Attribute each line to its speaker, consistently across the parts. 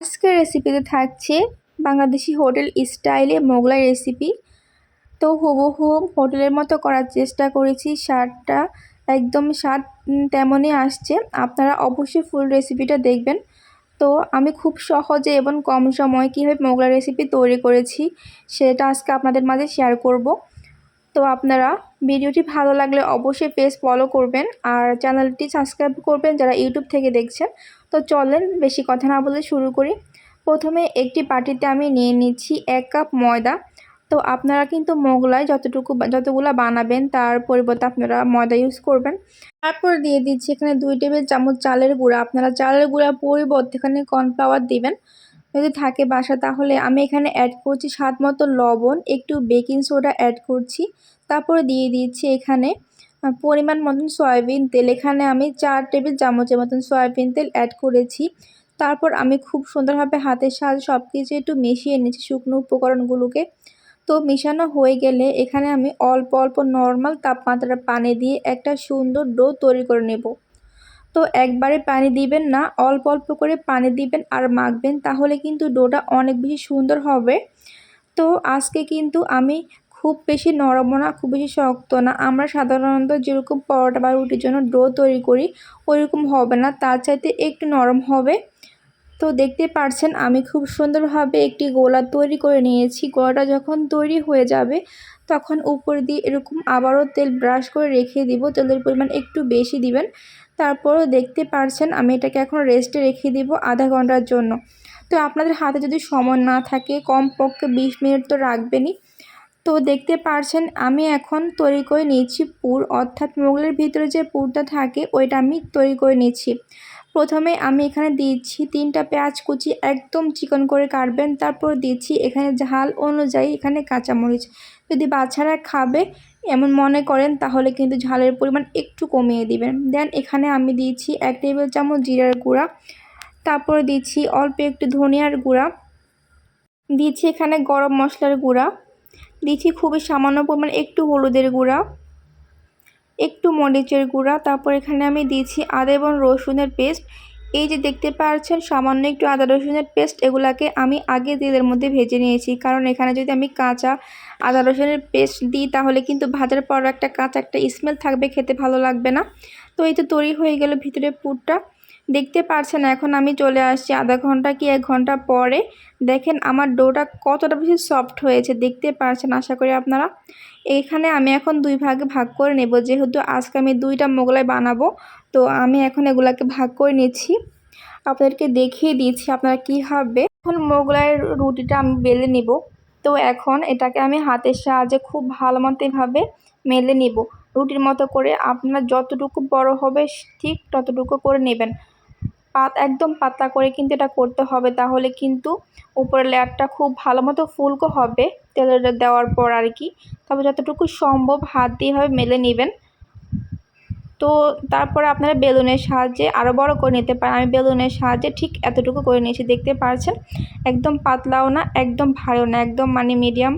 Speaker 1: আজকের রেসিপিতে থাকছে বাংলাদেশি হোটেল স্টাইলে মোগলাই রেসিপি তো হুবহু হোটেলের মতো করার চেষ্টা করেছি, স্বাদটা একদম স্বাদ তেমনই আসছে। আপনারা অবশ্যই ফুল রেসিপিটা দেখবেন। তো আমি খুব সহজে এবং কম সময়ে কীভাবে মোগলাই রেসিপি তৈরি করেছি, সেটা আজকে আপনাদের মাঝে শেয়ার করব। তো আপনারা ভিডিওটি ভালো লাগলে অবশ্যই পেজ ফলো করবেন আর চ্যানেলটি সাবস্ক্রাইব করবেন যারা ইউটিউব থেকে দেখছেন। তো চলেন বেশি কথা না বলে শুরু করি। প্রথমে একটি বাটিতে আমি নিয়ে নিচ্ছি এক কাপ ময়দা। তো আপনারা কিন্তু মোগলাই যতটুকু যতগুলো বানাবেন তার পরিবর্তে আপনারা ময়দা ইউজ করবেন। তারপর দিয়ে দিচ্ছি এখানে দুই টেবিল চামচ চালের গুঁড়া। আপনারা চালের গুঁড়া পরিবর্তে এখানে কর্নফ্লাওয়ার দিবেন। যদি থাকে বাসা তাহলে আমি এখানে অ্যাড করছি স্বাদ মতো লবণ, একটু বেকিং সোডা অ্যাড করছি। তারপরে দিয়ে দিচ্ছি এখানে পরিমাণ মতন সয়াবিন তেল। এখানে আমি চার টেবিল চামচের মতন সয়াবিন তেল অ্যাড করেছি। তারপর আমি খুব সুন্দরভাবে হাতের সাহায্যে সব কিছু একটু মিশিয়ে নিচ্ছি শুকনো উপকরণগুলোকে। তো মিশানো হয়ে গেলে এখানে আমি অল্প অল্প নর্মাল তাপমাত্রার পানি দিয়ে একটা সুন্দর ডো তৈরি করে নেব। তো একবারে পানি দিবেন না, অল্প অল্প করে পানি দিবেন আর মাখবেন, তাহলে কিন্তু ডোটা অনেক বেশি সুন্দর হবে। তো আজকে কিন্তু আমি খুব বেশি নরমও না, খুব বেশি শক্ত না। আমরা সাধারণত যেরকম পরোটা বা রুটির জন্য ডো তৈরি করি, ওইরকম হবে না। তার চাইতে একটু নরম হবে। তো দেখতে পারছেন, আমি খুব সুন্দরভাবে একটি গোলা তৈরি করে নিয়েছি। গোলাটা যখন তৈরি হয়ে যাবে, তখন উপর দিয়ে এরকম আবারও তেল ব্রাশ করে রেখে দিব। তেলের পরিমাণ একটু বেশি দিবেন। তারপরও দেখতে পারছেন, আমি এটাকে এখন রেস্টে রেখে দিব আধা ঘণ্টার জন্য। তো আপনাদের হাতে যদি সময় না থাকে, কমপক্ষে বিশ মিনিট তো রাখবেনই। তো দেখতে পারছেন, আমি এখন তৈরি করে নিয়েছি পুর। অর্থাৎ মোগলের ভিতরে যে পুরটা থাকে, ওইটা আমি তৈরি করে নিচ্ছি প্রথমে আমি এখানে দিচ্ছি তিনটা পেঁয়াজ কুচি, একদম চিকন করে কাটবেন। তারপর দিচ্ছি এখানে ঝাল অনুযায়ী এখানে কাঁচামরিচ। যদি বাচ্চারা খাবে, এমন মনে করেন, তাহলে কিন্তু ঝালের পরিমাণ একটু কমিয়ে দিবেন। দেন এখানে আমি দিচ্ছি এক টেবিল চামচ জিরার গুঁড়া। তারপর দিচ্ছি অল্প একটু ধনিয়ার গুঁড়া। দিচ্ছি এখানে গরম মশলার গুঁড়া। দিচ্ছি খুবই সামান্য পরিমাণ একটু হলুদের গুঁড়া, একটু মরিচের গুঁড়া, তারপর এখানে আমি দিয়েছি আদা এবং রসুনের পেস্ট। এই যে দেখতে পাচ্ছেন, সামান্য একটু আদা রসুনের পেস্ট, এগুলাকে আমি আগে তেলের মধ্যে ভেজে নিয়েছি। কারণ এখানে যদি আমি কাঁচা আদা রসুনের পেস্ট দিই, তাহলে কিন্তু ভাজার পর একটা কাঁচা একটা স্মেল থাকবে, খেতে ভালো লাগবে না। তো এই তো তৈরি হয়ে গেল ভিতরে পুরটা। দেখতে পারছেন এখন আমি চলে আসছি আধা ঘণ্টা কি এক ঘণ্টা পরে। দেখেন আমার ডোটা কতটা বেশি সফট হয়েছে, দেখতে পারছেন আশা করি আপনারা। এখানে আমি এখন দুই ভাগে ভাগ করে নেব, যেহেতু আজকে আমি দুইটা মোগলাই বানাবো, তো আমি এখন এগুলাকে ভাগ করে নিচ্ছি। আপনাদেরকে দেখিয়ে দিচ্ছি আপনারা কীভাবে এখন মোগলাইয়ের রুটিটা আমি বেলে নিব, তো এখন এটাকে আমি হাতের সাহায্যে খুব ভালো মতো এভাবে মেলে নিব। রুটির মতো করে আপনার যতটুকু বড় হবে ঠিক ততটুকু করে নেবেন। পাত, একদম পাতলা করে কিন্তু এটা করতে হবে। তাহলে কিন্তু উপরের লেয়ারটা খুব ভালো মতো ফুলকো হবে তেলের দেওয়ার পর আর কি। তবে যতটুকু সম্ভব হাত দিয়ে হবে মেলে নেবেন। তো তারপরে আপনারা বেলুনের সাহায্যে আরও বড় করে নিতে পারেন। আমি বেলুনের সাহায্যে ঠিক এতটুকু করে নিয়েছি, দেখতে পারছেন একদম পাতলাও না, একদম ভালো না, একদম মানে মিডিয়াম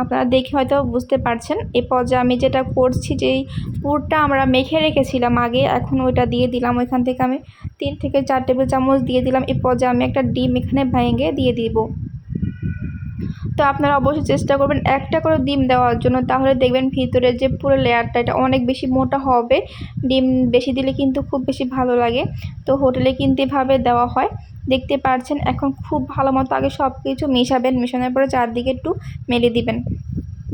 Speaker 1: আপনারা দেখে হয়তো বুঝতে পারছেন। এ পর্যায়ে আমি যেটা করছি যেই পুরটা আমরা মেখে রেখেছিলাম আগে, এখন ওইটা দিয়ে দিলাম ওইখান থেকে আমি তিন থেকে চার টেবিল চামচ দিয়ে দিলাম। এ পর্যায়ে আমি একটা ডিম এখানে ভেঙে দিয়ে দিব। তো আপনারা অবশ্যই চেষ্টা করবেন একটা করে ডিম দেওয়ার জন্য। তাহলে দেখবেন ভিতরে যে পুরো লেয়ারটা, এটা অনেক বেশি মোটা হবে। ডিম বেশি দিলে কিন্তু খুব বেশি ভালো লাগে। তো হোটেলে কিন্তু এভাবে দেওয়া হয়। দেখতে পাচ্ছেন এখন খুব ভালো মতো আগে সব কিছু মেশাবেন, মেশানোর পরে চারদিকে একটু মেলে দিবেন।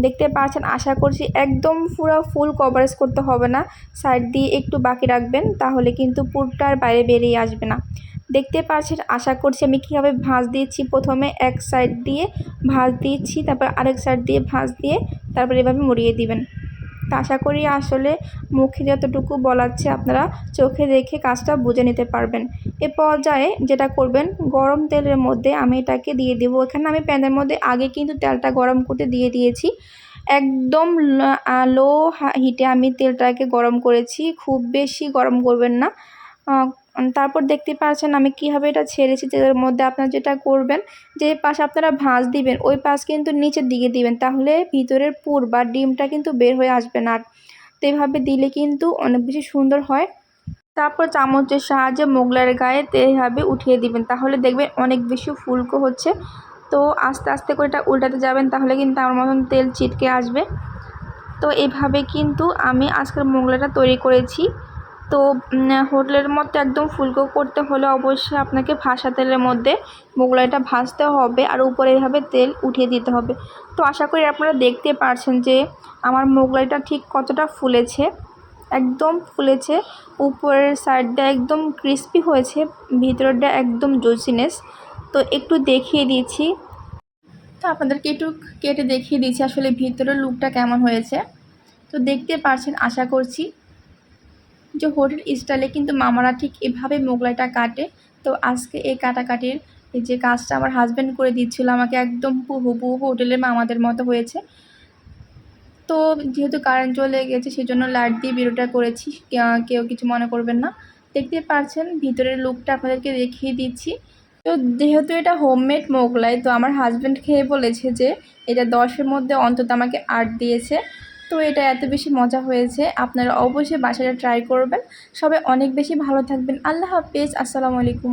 Speaker 1: দেখতে পাচ্ছেন, আশা করছি একদম পুরো ফুল কভারেজ করতে হবে না। সাইড দিয়ে একটু বাকি রাখবেন, তাহলে কিন্তু পুরটার বাইরে বেরিয়ে আসবে না। দেখতে পাচ্ছেন, আশা করছি আমি কীভাবে ভাঁজ দিয়েছি প্রথমে, এক সাইড দিয়ে ভাঁজ দিয়েছি, তারপর আরেক সাইড দিয়ে ভাঁজ দিয়ে তারপর এভাবে মুড়িয়ে দিবেন। তা আশা করি আসলে মুখে যতটুকু বলাচ্ছে আপনারা চোখে দেখে কাজটা বুঝে নিতে পারবেন। এ পর্যায়ে যেটা করবেন, গরম তেলের মধ্যে আমি এটাকে দিয়ে দেবো। এখানে আমি প্যানের মধ্যে আগে কিন্তু তেলটা গরম করতে দিয়ে দিয়েছি। একদম লো হিটে আমি তেলটাকে গরম করেছি। খুব বেশি গরম করবেন না। তারপর দেখতে পাচ্ছেন আমি কীভাবে এটা ছেড়েছি তেলের মধ্যে আপনারা যেটা করবেন, যে পাশ আপনারা ভাঁজ দিবেন, ওই পাশ কিন্তু নিচের দিকে দিবেন, তাহলে ভিতরের পুর বা ডিমটা কিন্তু বের হয়ে আসবে না। তো এভাবে দিলে কিন্তু অনেক বেশি সুন্দর হয়। তারপর চামচের সাহায্যে মোগলার গায়ে এইভাবে উঠিয়ে দিবেন, তাহলে দেখবেন অনেক বেশি ফুলকো হচ্ছে। তো আস্তে আস্তে করে এটা উল্টাতে যাবেন, তাহলে কিন্তু আমার মতন তেল ছিটকে আসবে। তো এভাবে কিন্তু আমি আজকের মোগলাটা তৈরি করেছি। তো হোটেলের মধ্যে একদম ফুলকো করতে হলে অবশ্যই আপনাকে ভাসা তেলের মধ্যে মোগলাইটা ভাজতে হবে আর উপরে এভাবে তেল উঠিয়ে দিতে হবে। তো আশা করি আপনারা দেখতে পারছেন যে আমার মোগলাইটা ঠিক কতটা ফুলেছে। একদম ফুলেছে, উপরের সাইডটা একদম ক্রিস্পি হয়েছে ভিতরটা একদম জুসিনেস। তো একটু দেখিয়ে দিয়েছি তো আপনাদেরকে একটু কেটে দেখিয়ে দিয়েছি আসলে ভিতরের লুকটা কেমন হয়েছে। তো দেখতে পারছেন, আশা করছি যে হোটেল স্টাইলে কিন্তু মামারা ঠিক এভাবে মোগলাইটা কাটে। তো আজকে এই কাটাকাটির যে কাজটা আমার হাজব্যান্ড করে দিচ্ছিল, আমাকে একদম হুবহু হোটেলের মামাদের মতো হয়েছে। তো যেহেতু কারেন্ট চলে গেছে, সেজন্য লাইট দিয়ে ভিডিওটা করেছি। কেউ কিছু মনে করবেন না। দেখতে পাচ্ছেন, ভিতরের লুকটা আপনাদেরকে দেখিয়ে দিচ্ছি। তো যেহেতু এটা হোমমেড মোগলাই, তো আমার হাজব্যান্ড খেয়ে বলেছে যে এটা দশের মধ্যে অন্তত আমাকে আট দিয়েছে। তো এটা এত বেশি মজা হয়েছে। আপনারা অবশ্যই বাসাটা ট্রাই করবেন। সবাই অনেক বেশি ভালো থাকবেন। আল্লাহ হাফেজ। আসসালামু আলাইকুম।